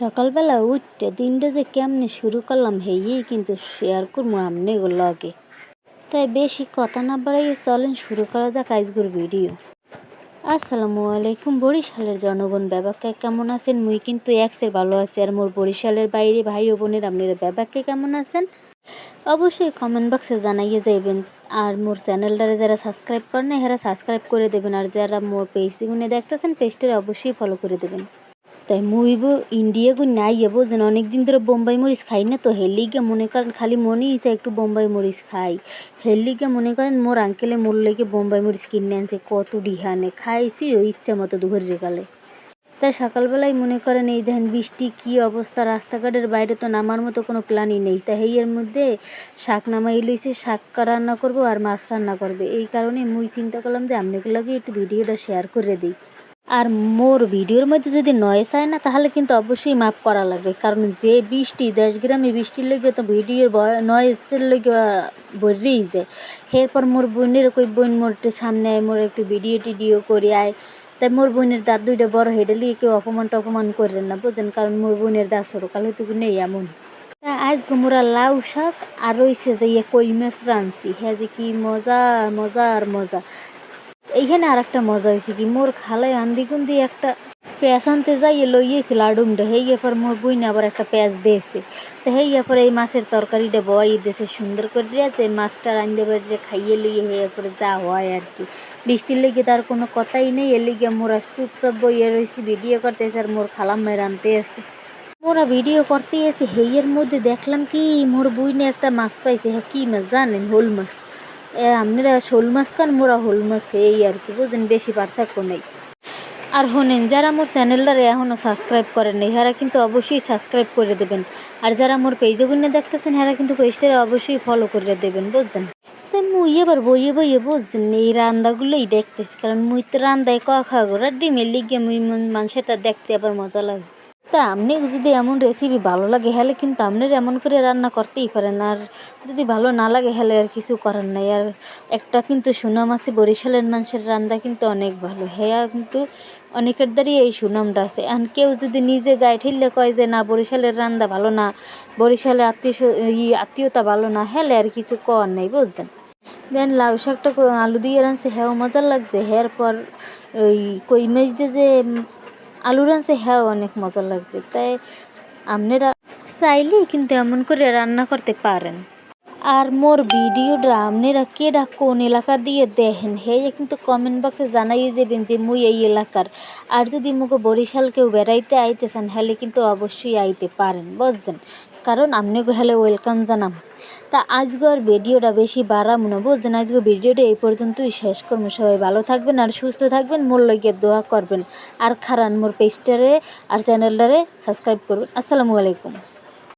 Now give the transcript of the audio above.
সকালবেলা উঠতে দিনটা যে কেমনে শুরু করলাম হেই, কিন্তু শেয়ার করব আমনে লগে। তাই বেশি কথা না বাড়াইয়ে চলেন শুরু করা যাক আজকের ভিডিও। আসসালামু আলাইকুম, বরিশালের জনগণ ব্যাবাকে কেমন আছেন? মুই কিন্তু এক্সের ভালো আছি, আর মোর বরিশালের বাইরে ভাই ও বোনের আপনারা ব্যাবাকে কেমন আছেন? অবশ্যই কমেন্ট বক্সে জানাইয়ে যাইবেন, আর মোর চ্যানেলটারে যারা সাবস্ক্রাইব করেন এরা সাবস্ক্রাইব করে দেবেন, আর যারা মোর পেজ গুনে দেখতেছেন পেজটারে অবশ্যই ফলো করে দেবেন। তাই মুইব ইন্ডিয়া গু নাই যাব যেন অনেক দিন ধরে বোম্বাই মরিচ খাই না তো। হেলিগে মনে করেন খালি মনেই ইচ্ছা একটু বোম্বাই মরিচ খাই। হেলিগে মনে করেন মোর আঙ্কেলে মোর লেগে বোম্বাই মরিচ কিনে আনছে, কত ডিহানে খাইছি ওই ইচ্ছা মতো দুপুরের কালে তাই সকালবেলায় মনে করেন এই দেখেন বৃষ্টি কি অবস্থা, রাস্তাঘাটের বাইরে তো নামার মতো কোনো প্ল্যানই নেই। তাই এর মধ্যে শাক নামাই লইছে, শাক রান্না করব আর মাছ রান্না করবে। এই কারণে মুই চিন্তা করলাম যে আপনাগুলোকে একটু ভিডিওটা শেয়ার করে দিই। আর মোর ভিডিওর মধ্যে যদি নয়েস হয় না, তাহলে কিন্তু অবশ্যই মাপ করা লাগবে। কারণ যে বৃষ্টি দশ গ্রামে বৃষ্টির লেগে তো ভিডিওর নয়েসের লেগে বললেই যায়। এরপর মোর বোনের কই বোন মোর সামনে আয়, মোর একটু ভিডিও টিডিও করে আয়। তাই মোর বোনের দাঁত দুইটা বড় হয়ে গেলে কেউ অপমান টপমান করেন না, বুঝেন? কারণ মোর বোনের দাঁত ছোটোকাল হয়তো নেই এমন। আজ মোরা লাউ শাক আর রইছে যে ইয়ে কই মাছ রাঁধছি। হ্যাঁ যে কি মজা মজা আর মজা। এইখানে আর একটা মজা হয়েছে কি? মোর খালায় আন্দি কুন্দি একটা পেঁয়াজ আনতে যাইয়ে লইয়েছিল আডুমটা হেই এরপর মোর বইনে আবার একটা পেঁয়াজ দিয়েছে। তো হেই এরপর এই মাছের তরকারিটা বয় দেশে সুন্দর করে যে মাছটা রান্ধতে পারে খাইয়ে লইয়ে হে এরপরে যা হয় আর কি। বৃষ্টির লেগে তার কোনো কথাই নেই। এর লেগে মোরা চুপচাপ বইয়ে রয়েছি ভিডিও করতেছে আর মোর খালাম মেয়ের আনতে আসছে। মোরা ভিডিও করতে এসে হেইয়ের মধ্যে দেখলাম কি, মোর বইনে একটা মাছ পাইছে। হ্যাঁ কী মাছ জানেন? হোল মাছ। আপনারা শোল মাছ খান মোরা হোল মাছ খাই এই আর কি, বুঝেন, বেশি পার্থক্য নেই। আর শোনেন যারা মোর চ্যানেলটারে এখনও সাবস্ক্রাইব করেন নাই এরা কিন্তু অবশ্যই সাবস্ক্রাইব করে দেবেন। আর যারা মোর পেজে গুনে দেখতেছেন এরা কিন্তু পেজটারে অবশ্যই ফলো করে দেবেন, বুঝছেন? তাই মুই এবার বইয়ে বইয়ে, বুঝছেন, এই রান্দাগুলোই দেখতেছি, কারণ মুই তো রান্দায় ক খা গোড়া ডিমের লিগে মুই মানুষটা দেখতে আবার মজা লাগে। তা আপনি যদি এমন রেসিপি ভালো লাগে, হলে কিন্তু আপনার এমন করে রান্না করতেই পারেন। আর যদি ভালো না লাগে, হলে আর কিছু করার নাই। আর একটা কিন্তু সুনাম আছে, বরিশালের মানুষের রান্না কিন্তু অনেক ভালো। হ্যাঁ কিন্তু অনেকের দ্বারই এই সুনামটা আছে। আর কেউ যদি নিজে গায়ে ঠেললে কয় যে, না, বরিশালের রান্না ভালো না, বরিশালে আত্মীয় আত্মীয়তা ভালো না, হেলে আর কিছু কর নেই বুঝলেন দেন লাউ শাকটা আলু দিয়ে রাঁধছে হ্যাঁ মজার লাগছে। হ্যার পর ওই কই মাছ দিয়ে যে আলু রাঁধছে হ্যাঁ অনেক মজা লাগছে। তাই আপনারা চাইলে কিন্তু এমন করে রান্না করতে পারেন। আর মোর ভিডিওটা আপনারা কেডা কোন এলাকা দিয়ে দেখেন হে কিন্তু কমেন্ট বক্সে জানাই যাবেন যে মুই এই এলাকার। আর যদি মুখে বরিশাল কেউ বেড়াইতে আইতেছেন, হলে কিন্তু অবশ্যই আইতে পারেন, বুঝছেন? কারণ আপনাকে হলে ওয়েলকাম জানাম। তা আজকের ভিডিওটা বেশি বাড়াম না যে আজকে ভিডিওটা এই পর্যন্তই শেষ করব সবাই ভালো থাকবেন আর সুস্থ থাকবেন, মোর লইগে দোয়া করবেন। আর খারান মোর পেজটারে আর চ্যানেলটারে সাবস্ক্রাইব করবেন। আসসালামু আলাইকুম।